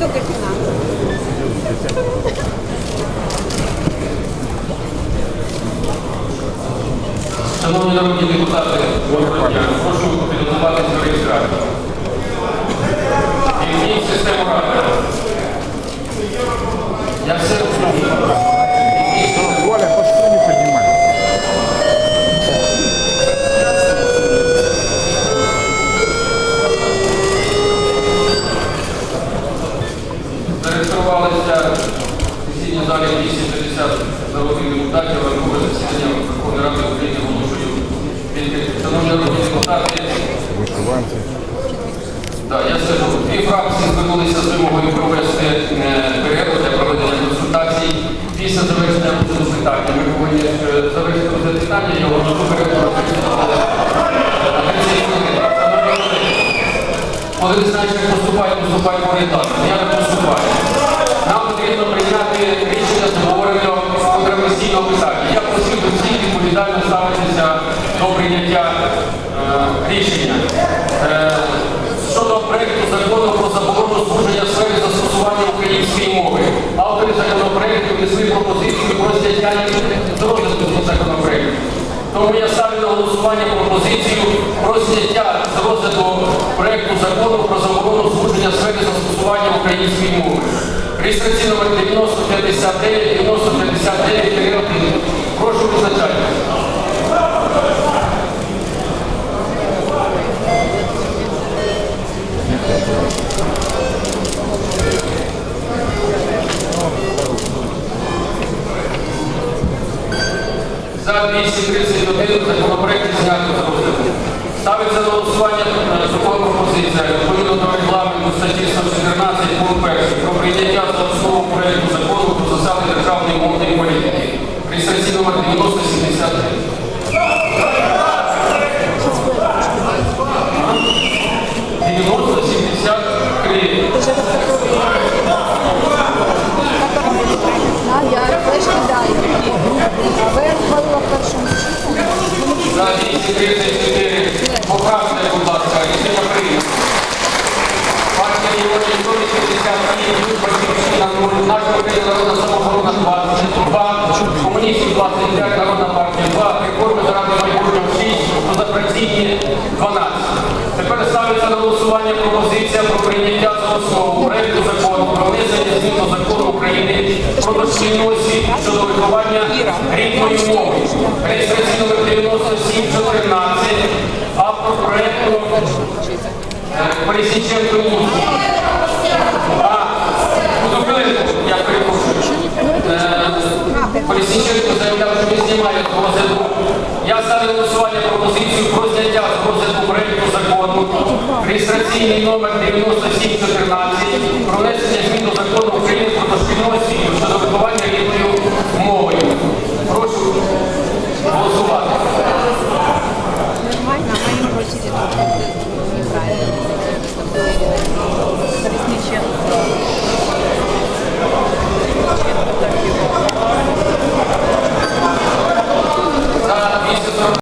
только финансы. Шановні народні депутати. Прошу підготуватися до реєстрації. Візьміть систему ради. Зареєструвалися в сесійній залі 250 народних депутатів, ранкове засідання Верховної Ради України оголошую відкритим. Шановні народні депутати. Да, я скажу, дві фракції звернулися з вимогою провести е, перерву для проведення консультацій. Після завершення питання ми повинні е, завершити розгляд питання, його нову перерву розпочати на 30 хвилин. Шановні колеги, Коли не знаєш, як поступати, поступай по орієнтації. Я не поступаю. Нам потрібно прийняти рішення з обговорення контроверсійного питання. Я просив би всіх відповідально ставитися до прийняття е, рішення. Е, щодо проєкту закону про заборону служення в сфері застосування української мови. Автори законопроекту внесли пропозицію про зняття розгляду законопроекту. Тому я ставлю на голосування пропозицію про зняття з розгляду проєкту закону про заборону служення в сфері застосування української мови. Реєстраційний номер 9059, 9059 За 231 законопроект знято розгляду. Ставиться на голосування сухова пропозиція відповідно до регламенту статті 114 пункт 1 про прийняття за основу проєкту закону про засади державної мовної політики. Реєстраційний номер 9073. Минута Партія регіонів 180 днів, батьківщина 0, наша Україна народна самооборона 22, комуністів 25, народна партія 2, реформи заради майбутнього 6, позафракційні 12. Тепер ставиться на голосування пропозиція про прийняття за проекту закону про внесення змін закону України про дошкільну освіту щодо виховання рідної мови. Реєстраційний номер 9714, автор проекту е, Колісніченко законів про з розгляду проєкту закону. Реєстраційний номер 9714 про внесення змін до закону України про дошкільну